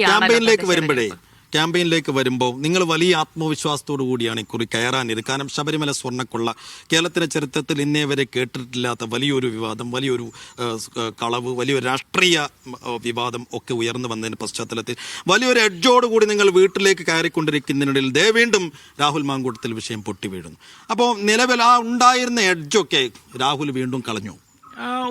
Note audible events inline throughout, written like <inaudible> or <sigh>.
ക്യാമ്പയിനിലേക്ക് വരുമ്പോഴേ ക്യാമ്പയിനിലേക്ക് വരുമ്പോൾ നിങ്ങൾ വലിയ ആത്മവിശ്വാസത്തോടു കൂടിയാണ് ഇക്കുറി കയറാനിരുന്നത്. കാരണം ശബരിമല സ്വർണക്കുള്ള കേരളത്തിന്റെ ചരിത്രത്തിൽ ഇന്നേ വരെ കേട്ടിട്ടില്ലാത്ത വലിയൊരു വിവാദം വലിയൊരു കളവ് വലിയൊരു രാഷ്ട്രീയ വിവാദം ഒക്കെ ഉയർന്നു വന്നതിന് പശ്ചാത്തലത്തിൽ വലിയൊരു എഡ്ജോട് കൂടി നിങ്ങൾ വീട്ടിലേക്ക് കയറിക്കൊണ്ടിരിക്കുന്നതിനിടയിൽ ദേ വീണ്ടും രാഹുൽ മാങ്കൂട്ടത്തിൽ വിഷയം പൊട്ടി വീഴുന്നു അപ്പോൾ നിലവിൽ ആ ഉണ്ടായിരുന്ന എഡ്ജൊക്കെ രാഹുൽ വീണ്ടും കളഞ്ഞു.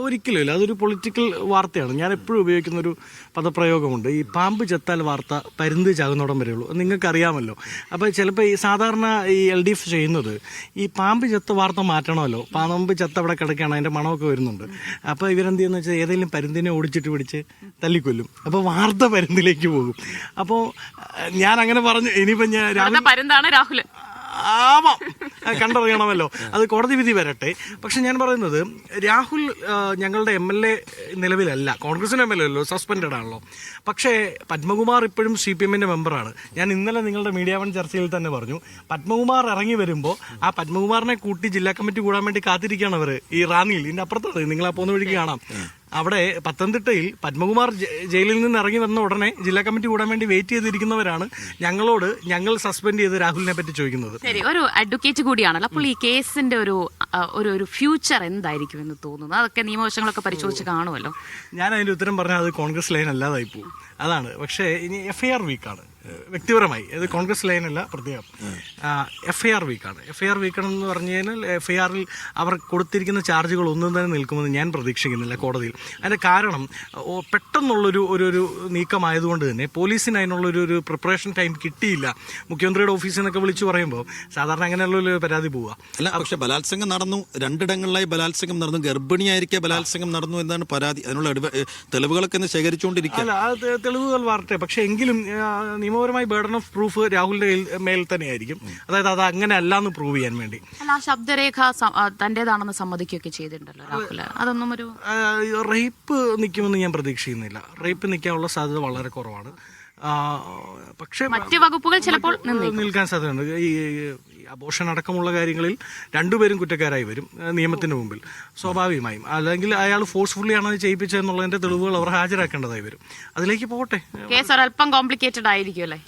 ആ, ഒരിക്കലും ഇല്ല. അതൊരു പൊളിറ്റിക്കൽ വാർത്തയാണ്. ഞാൻ എപ്പോഴും ഉപയോഗിക്കുന്ന ഒരു പദപ്രയോഗമുണ്ട്. ഈ പാമ്പ് ചെത്താൽ വാർത്ത പരുന്ത് ചാകുന്നോടം വരെയുള്ളൂ നിങ്ങൾക്കറിയാമല്ലോ. അപ്പോൾ ചിലപ്പോൾ ഈ സാധാരണ ഈ എൽ ഡി എഫ് ചെയ്യുന്നത് ഈ പാമ്പ് ചെത്ത വാർത്ത മാറ്റണമല്ലോ. പാമ്പ് ചെത്ത അവിടെ കിടക്കുകയാണ്. അതിന്റെ മണമൊക്കെ വരുന്നുണ്ട്. അപ്പോൾ ഇവരെന്ത് ചെയ്യുന്ന വെച്ചാൽ ഏതെങ്കിലും പരുന്തിനെ ഓടിച്ചിട്ട് പിടിച്ച് തല്ലിക്കൊല്ലും. അപ്പോൾ വാർത്ത പരുന്തിലേക്ക് പോകും. അപ്പോൾ ഞാൻ അങ്ങനെ പറഞ്ഞു. ഇനിയിപ്പോൾ ഞാൻ രാഹുൽ ആ, <laughs> കണ്ടറിയണമല്ലോ. അത് കോടതി വിധി വരട്ടെ. പക്ഷെ ഞാൻ പറയുന്നത് രാഹുൽ ഞങ്ങളുടെ എം എൽ എ നിലവിലല്ല. കോൺഗ്രസിന്റെ എം എൽ എ അല്ലോ സസ്പെൻഡഡ് ആണല്ലോ. പക്ഷേ പത്മകുമാർ ഇപ്പോഴും സി പി എമ്മിന്റെ മെമ്പറാണ്. ഞാൻ ഇന്നലെ നിങ്ങളുടെ മീഡിയ വൺ ചർച്ചയിൽ തന്നെ പറഞ്ഞു പത്മകുമാർ ഇറങ്ങി വരുമ്പോൾ ആ പത്മകുമാറിനെ കൂട്ടി ജില്ലാ കമ്മിറ്റി കൂടാൻ വേണ്ടി കാത്തിരിക്കുകയാണ് അവർ ഈ റാന്നിയിൽ ഇതിന്റെ അപ്പുറത്താണ്. നിങ്ങൾ ആ പോകുന്ന വഴിക്ക് കാണാം. അവിടെ പത്തനംതിട്ടയിൽ പത്മകുമാർ ജയിലിൽ നിന്ന് ഇറങ്ങി വന്ന ഉടനെ ജില്ലാ കമ്മിറ്റി കൂടാൻ വേണ്ടി വെയിറ്റ് ചെയ്തിരിക്കുന്നവരാണ് ഞങ്ങളോട് ഞങ്ങൾ സസ്പെൻഡ് ചെയ്ത് രാഹുലിനെ പറ്റി ചോദിക്കുന്നത്. ശരി ഒരു അഡ്വക്കേറ്റ് കൂടിയാണല്ലോ. അപ്പോൾ ഈ കേസിന്റെ ഒരു ഒരു ഒരു ഫ്യൂച്ചർ എന്തായിരിക്കും എന്ന് തോന്നുന്നു? അതൊക്കെ നിയമവശങ്ങളൊക്കെ പരിശോധിച്ച് കാണുമല്ലോ. ഞാൻ അതിന്റെ ഉത്തരം പറഞ്ഞാൽ അത് കോൺഗ്രസ് ലൈൻ അല്ലാതായി പോകും. അതാണ്. പക്ഷേ ഇനി എഫ്ഐആർ വീക്കാണ് വ്യക്തിപരമായി. ഇത് കോൺഗ്രസ് ലൈനല്ല അല്ല പ്രത്യേകം. എഫ് ഐ ആർ വീക്കാണ് എഫ് ഐ ആർ വീക്ക് എന്ന് പറഞ്ഞു കഴിഞ്ഞാൽ എഫ് ഐ ആറിൽ അവർ കൊടുത്തിരിക്കുന്ന ചാർജുകൾ ഒന്നും തന്നെ നിൽക്കുമെന്ന് ഞാൻ പ്രതീക്ഷിക്കുന്നില്ല കോടതിയിൽ. അതിന്റെ കാരണം പെട്ടെന്നുള്ളൊരു ഒരു ഒരു നീക്കമായതുകൊണ്ട് തന്നെ പോലീസിന് അതിനുള്ളൊരു ഒരു പ്രിപ്പറേഷൻ ടൈം കിട്ടിയില്ല. മുഖ്യമന്ത്രിയുടെ ഓഫീസിൽ നിന്നൊക്കെ വിളിച്ചു പറയുമ്പോൾ സാധാരണ അങ്ങനെയുള്ള ഒരു പരാതി പോവുക. അല്ല പക്ഷെ ബലാത്സംഗം നടന്നു. രണ്ടിടങ്ങളിലായി ബലാത്സംഗം നടന്നു. ഗർഭിണിയായിരിക്കെ ബലാത്സംഗം നടന്നു എന്നാണ് പരാതി. അതിനുള്ള തെളിവുകളൊക്കെ ഇന്ന് ശേഖരിച്ചുകൊണ്ടിരിക്കുക അല്ല തെളിവുകൾ വരട്ടെ. പക്ഷേ എങ്കിലും നിയമപരമായി ബേർഡൻ ഓഫ് പ്രൂഫ് രാഹുലിന്റെ മേൽ തന്നെയായിരിക്കും. അതായത് അത് അങ്ങനെ അല്ലാന്ന് പ്രൂവ് ചെയ്യാൻ വേണ്ടി. അല്ല ആ ശബ്ദരേഖ തന്റേതാണെന്ന് സമ്മതിക്കുകയൊക്കെ ചെയ്തിട്ടുണ്ടല്ലോ രാഹുൽ അതൊന്നും ഒരു റേപ്പ് നിൽക്കുമെന്ന് ഞാൻ പ്രതീക്ഷിക്കുന്നില്ല. റേപ്പ് നിൽക്കാനുള്ള സാധ്യത വളരെ കുറവാണ്. പക്ഷേ മറ്റ് വകുപ്പുകൾ ചിലപ്പോൾ. നിൽക്കാൻ സാധ്യതയുണ്ട്. ഈ അബോഷൻ അടക്കമുള്ള കാര്യങ്ങളിൽ രണ്ടുപേരും കുറ്റക്കാരായി വരും നിയമത്തിന് മുമ്പിൽ. സ്വാഭാവികമായും. അല്ലെങ്കിൽ അയാൾ ഫോഴ്സ്ഫുള്ളി ആണ് ചെയ്യിപ്പിച്ചതെന്നുള്ളതിന്റെ തെളിവുകൾ അവർ ഹാജരാക്കേണ്ടതായി വരും. അതിലേക്ക് പോകട്ടെ. കേസ് ഒരല്പം കോംപ്ലിക്കേറ്റഡ് ആയിരിക്കും അല്ലേ?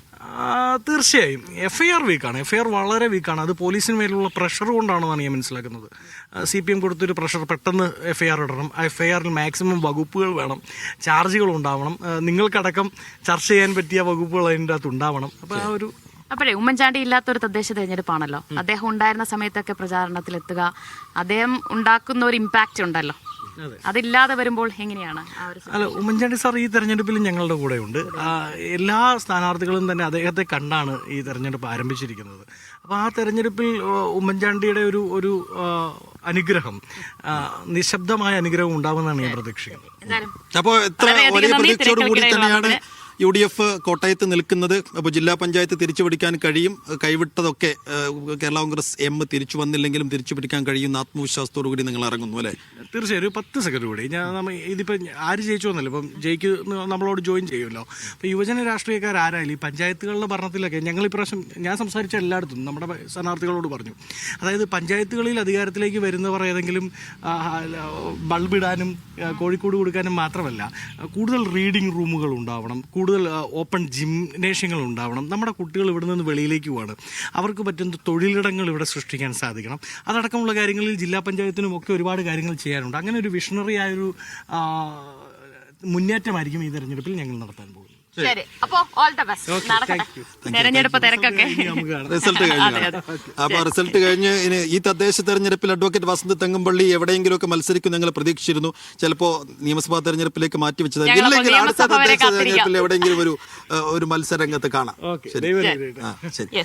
തീർച്ചയായും. എഫ് ഐ ആർ വീക്കാണ് എഫ് ഐ ആർ വളരെ വീക്കാണ് അത് പോലീസിന് മേലുള്ള പ്രഷർ കൊണ്ടാണെന്നാണ് ഞാൻ മനസ്സിലാക്കുന്നത്. സി പി എം കൊടുത്തൊരു പ്രഷർ പെട്ടെന്ന് എഫ് ഐ ആർ ഇടണം. ആ എഫ് ഐ ആറിൽ മാക്സിമം വകുപ്പുകൾ വേണം. ചാർജുകൾ ഉണ്ടാവണം. നിങ്ങൾക്കടക്കം ചർച്ച ചെയ്യാൻ പറ്റിയ വകുപ്പുകൾ അതിന്റെ അകത്ത് ഉണ്ടാവണം. അപ്പോൾ ആ ഒരു അപ്പോഴേ ഉമ്മൻചാണ്ടി ഇല്ലാത്ത ഒരു തദ്ദേശ തെരഞ്ഞെടുപ്പാണല്ലോ. അദ്ദേഹം ഉണ്ടായിരുന്ന സമയത്തൊക്കെ പ്രചാരണത്തിലെത്തുക. അദ്ദേഹം ഉണ്ടാക്കുന്ന ഒരു ഇമ്പാക്റ്റ് ഉണ്ടല്ലോ. അതില്ലാതെ വരുമ്പോൾ എങ്ങനെയാണ് അല്ല ഉമ്മൻചാണ്ടി സാർ ഈ തെരഞ്ഞെടുപ്പിൽ ഞങ്ങളുടെ കൂടെയുണ്ട് ഉണ്ട്. എല്ലാ സ്ഥാനാർത്ഥികളും തന്നെ അദ്ദേഹത്തെ കണ്ടാണ് ഈ തെരഞ്ഞെടുപ്പ് ആരംഭിച്ചിരിക്കുന്നത്. അപ്പോൾ ആ തെരഞ്ഞെടുപ്പിൽ ഉമ്മൻചാണ്ടിയുടെ ഒരു ഒരു അനുഗ്രഹം നിശബ്ദമായ അനുഗ്രഹം ഉണ്ടാവുമെന്നാണ് ഞാൻ പ്രതീക്ഷിക്കുന്നത്. അപ്പോൾ എത്ര വലിയ പ്രതീക്ഷയോടുകൂടി പ്രതീക്ഷയോട് കൂടി തന്നെയാണ്. യു ഡി എഫ് കോട്ടയത്ത് നിൽക്കുന്നത് അപ്പോൾ ജില്ലാ പഞ്ചായത്ത് തിരിച്ചു പിടിക്കാൻ കഴിയും കൈവിട്ടതൊക്കെ കേരള കോൺഗ്രസ് എം തിരിച്ചു വന്നില്ലെങ്കിലും തിരിച്ചു പിടിക്കാൻ കഴിയുന്ന ആത്മവിശ്വാസത്തോടു കൂടി നിങ്ങൾ ഇറങ്ങുന്നു അല്ലേ? തീർച്ചയായും ഒരു പത്ത് സെക്കൻഡ് കൂടി. ഞാൻ ഇതിപ്പോൾ ആര് ജയിച്ചു വന്നല്ലോ? ഇപ്പം ജയിക്ക് നമ്മളോട് ജോയിൻ ചെയ്യുമല്ലോ. അപ്പോൾ യുവജന രാഷ്ട്രീയക്കാർ ആരായാലും ഈ പഞ്ചായത്തുകളുടെ ഭരണത്തിലൊക്കെ ഞങ്ങൾ ഇപ്രാവശ്യം ഞാൻ സംസാരിച്ച എല്ലായിടത്തും നമ്മുടെ സ്ഥാനാർത്ഥികളോട് പറഞ്ഞു. അതായത് പഞ്ചായത്തുകളിൽ അധികാരത്തിലേക്ക് വരുന്നവർ ഏതെങ്കിലും ബൾബിടാനും ബൾബ് കോഴിക്കോട് കൊടുക്കാനും മാത്രമല്ല കൂടുതൽ റീഡിംഗ് റൂമുകൾ ഉണ്ടാവണം കൂടുതൽ ആ, ഓപ്പൺ ജിംനേഷ്യങ്ങൾ ഉണ്ടാവണം. നമ്മുടെ കുട്ടികൾ ഇവിടെ നിന്ന് വെളിയിലേക്ക് പോവാണ്. അവർക്ക് പറ്റുന്ന തൊഴിലിടങ്ങൾ ഇവിടെ സൃഷ്ടിക്കാൻ സാധിക്കണം. അതടക്കമുള്ള കാര്യങ്ങളിൽ ജില്ലാ പഞ്ചായത്തിനും ഒക്കെ ഒരുപാട് കാര്യങ്ങൾ ചെയ്യാനുണ്ട്. അങ്ങനെ ഒരു വിഷണറി ആയൊരു മുന്നേറ്റമായിരിക്കും ഈ തെരഞ്ഞെടുപ്പിൽ ഞങ്ങൾ നടത്താൻ പോകുന്നത്. ശരി. അപ്പോ ഓൾ ദ ബെസ്റ്റ് നടക്കട്ടെ. തെരഞ്ഞെടുപ്പ് തിരക്കൊക്കെ. റിസൾട്ട് കഴിഞ്ഞു. അപ്പൊ റിസൾട്ട് കഴിഞ്ഞ് ഇനി ഈ തദ്ദേശ തെരഞ്ഞെടുപ്പിൽ അഡ്വക്കേറ്റ് വസന്ത് തെങ്ങുംപള്ളി എവിടെയെങ്കിലുമൊക്കെ മത്സരിക്കും ഞങ്ങൾ പ്രതീക്ഷിച്ചിരുന്നു. ചിലപ്പോ നിയമസഭാ തെരഞ്ഞെടുപ്പിലേക്ക് മാറ്റി വെച്ചത് ഇല്ലെങ്കിൽ അടുത്ത തദ്ദേശ തെരഞ്ഞെടുപ്പിൽ എവിടെയെങ്കിലും ഒരു ഒരു മത്സരരംഗത്ത് കാണാം. ശരി.